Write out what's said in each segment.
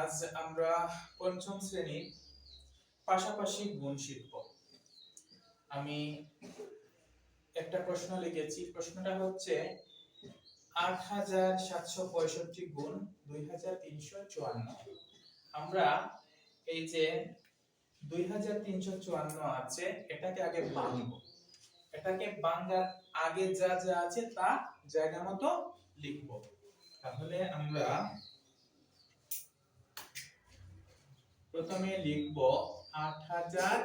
আজ আমরা পঞ্চম শ্রেণির পাশাপাশি গুণ শিখব। আমি একটা প্রশ্ন লিখেছি, প্রশ্নটা হচ্ছে আট হাজার সাতশো পঁয়ষট্টি গুণ দুই হাজার তিনশো চুয়ান্ন। আমরা এই যে দুই হাজার তিনশো চুয়ান্ন আছে, এটাকে আগে ভাঙব এটাকে ভাঙার আগে যা যা আছে তা জায়গা মতো লিখব। তাহলে আমরা প্রথমে লিখব আট হাজার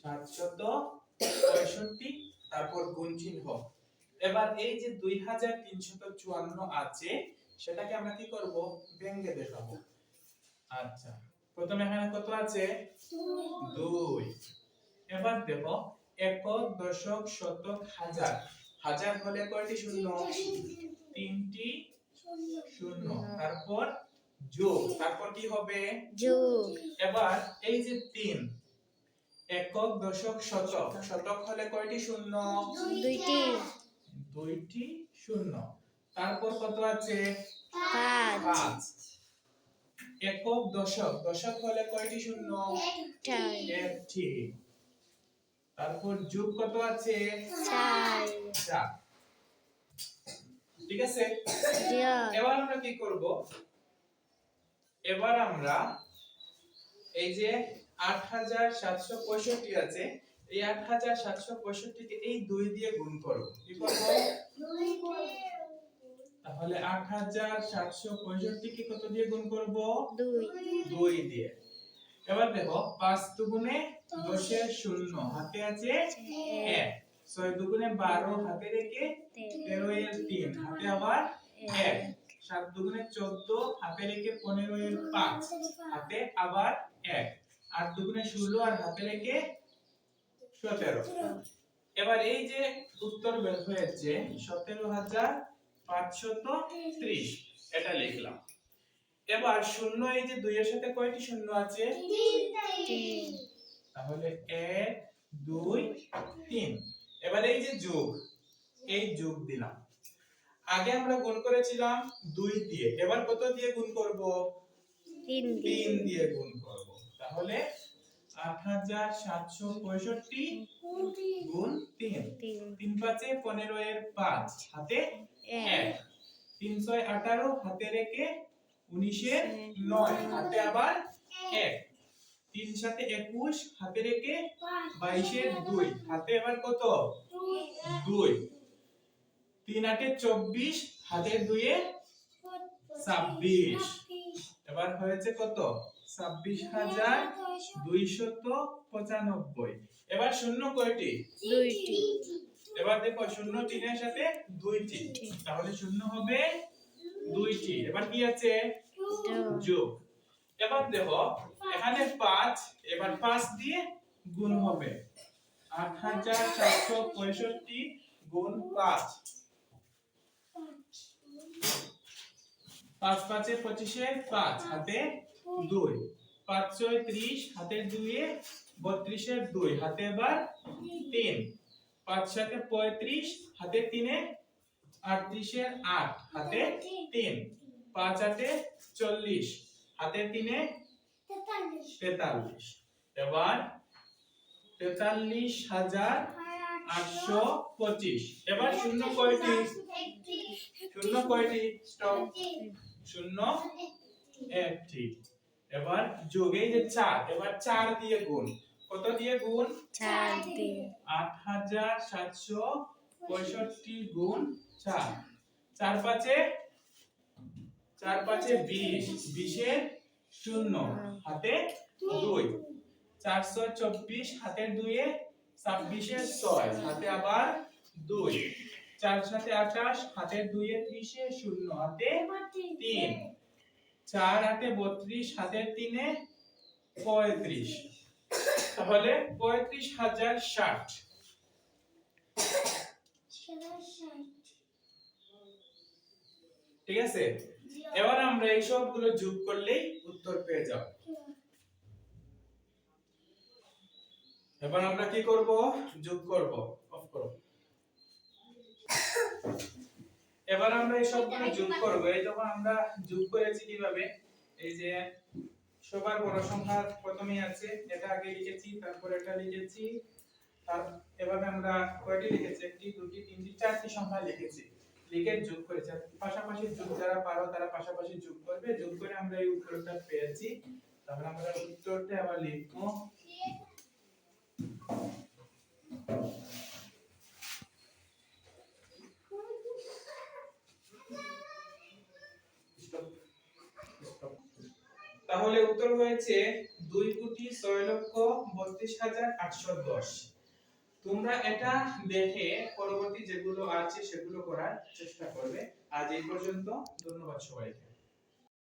সাতশত পঁয়ষট্টি তারপর গুণ চিহ্ন এবার এই যে দুই হাজার তিনশত চুয়ান্ন আছে সেটাকে আমরা কি করব? ভেঙ্গে দেখাবো। আচ্ছা প্রথমে এখানে কত আছে? দুই। এবার দেখো একক দশক শতক হাজার। হাজার হলে কয়টি শূন্য? তিনটি শূন্য। তারপর যোগ। তারপর কি হবে? যোগ। এবার এই যে তিন একক দশক শতক। শতক হলে কয়টি শূন্য? দুইটি। দুইটি শূন্য। তারপর কত আছে? পাঁচ। একক দশক। দশক হলে কয়টি শূন্য? একটি। তারপর যোগ কত আছে? চার। ঠিক আছে? এবার আমরা কি করব? এবার আমরা এই যে আট হাজার সাতশো পঁয়ষট্টি আছে এই আট হাজার সাতশো পঁয়ষট্টিকে এই দুই দিয়ে গুণ করো। কি করব? তাহলে আট হাজার সাতশো পঁয়ষট্টিকে কত দিয়ে গুণ করব? দুই দিয়ে। এবার দেখো পাঁচ দুগুণে দশের শূন্য হাতে আছে এক। ছয় দুগুণে বারো হাতে রেখে তেরো। এর তিন হাতে আবার এক। সাত দুগুণে চোদ্দ হাতে রেখে পনেরো এর পাঁচ হাতে আবার এক। আট দুগুণে ষোলো আর হাতে রেখে সতেরো। এবার এই যে উত্তর বের হয়েছে সতেরো হাজার পাঁচশত ত্রিশ এটা লিখলাম। এবার শূন্য এই যে দুইয়ের সাথে কয়টি শূন্য আছে? তাহলে এক দুই তিন। এবার এই যে যোগ এই যোগ দিলাম। আগে আমরা গুণ করেছিলাম দুই দিয়ে। এবার কত দিয়ে গুণ করব? তিন দিয়ে। গুণ করব। তাহলে আট হাজার সাতশো পঁয়ষট্টি গুণ তিন। তিন। তিন পাঁচে পনেরো এর পাঁচ হাতে এক। তিনশো আঠারো হাতে রেখে উনিশের নয় হাতে আবার এক। তিন সাথে একুশ হাতে রেখে বাইশের দুই। হাতে এবার কত? দুই। তিন আটে চব্বিশ হাতের দুইয়ে ছাব্বিশ। এবার হয়েছে কত? ছাব্বিশ হাজার দুইশত পঁচানব্বই। এবার শূন্য কয়টি? এবার দেখো শূন্য তিনের সাথে দুইটি। তাহলে শূন্য হবে কি আছে যোগ। এবার দেখো এখানে পাঁচ এবার পাঁচ দিয়ে গুণ হবে। আট হাজার সাতশো পঁয়ষট্টি গুণ পাঁচ। পাঁচ পাঁচে পঁচিশে পাঁচ হাতে দুই। পাঁচ ছয় ত্রিশ হাতে দুইয়ে বত্রিশে দুই হাতে এবার তিন। পাঁচ সাথে পঁয়ত্রিশ হাতে তিনে আটত্রিশে আট হাতে তিন। পাঁচ আটে চল্লিশ হাতে তিনে তেতাল্লিশ। এবার তেতাল্লিশ হাজার আটশো পঁচিশ। এবার শূন্য কয়টি? শূন্য কয়টি? স্টপ। শূন্য একটি। এবার যোগে যে চার এবার চার দিয়ে গুণ। কত দিয়ে গুণ? চার দিয়ে। আট হাজার সাতশো পঁয়ষট্টি গুণ চার। চার পাঁচে চার পাঁচে বিশ বিশের শূন্য হাতে দুই। চারশো চব্বিশ হাতের দুইয়ে ছাব্বিশের ছয় হাতে আবার দুই। চার সাথে আঠাশ হাতের দুইয়ে ত্রিশে শূন্য হাতে তিন। চার হাতে বত্রিশ হাতের তিনে পঁয়ত্রিশ। তাহলে পঁয়ত্রিশ হাজার ষাট। ঠিক আছে? এবার আমরা এই সবগুলো যোগ করলেই উত্তর পেয়ে যাব। এবার আমরা কি করব? যোগ করব অফ করো এবার আমরা এই সবগুলো যোগ করব। এই তখন আমরা যোগ করেছি কীভাবে? এই যে সবার বড় সংখ্যা প্রথমেই আছে, এটা আগে লিখেছি, তারপর এটা লিখেছি, তার এভাবে আমরা কয়টি লিখেছি? একটি, দুটি, তিনটি, চারটি সংখ্যা লিখেছি। লিখে যোগ করেছি। পাশাপাশি যোগ যারা পারো, তারা পাশাপাশি যোগ করবে। যোগ করে আমরা এই উত্তরটা পেয়েছি। তাহলে আমরা উত্তরটা আবার লিখব. তাহলে উত্তর হয়েছে দুই কোটি ছয় লক্ষ বত্রিশ হাজার আটশো দশ। তোমরা এটা দেখে পরবর্তী যেগুলো আছে সেগুলো করার চেষ্টা করবে। আজ এই পর্যন্ত, ধন্যবাদ সবাইকে।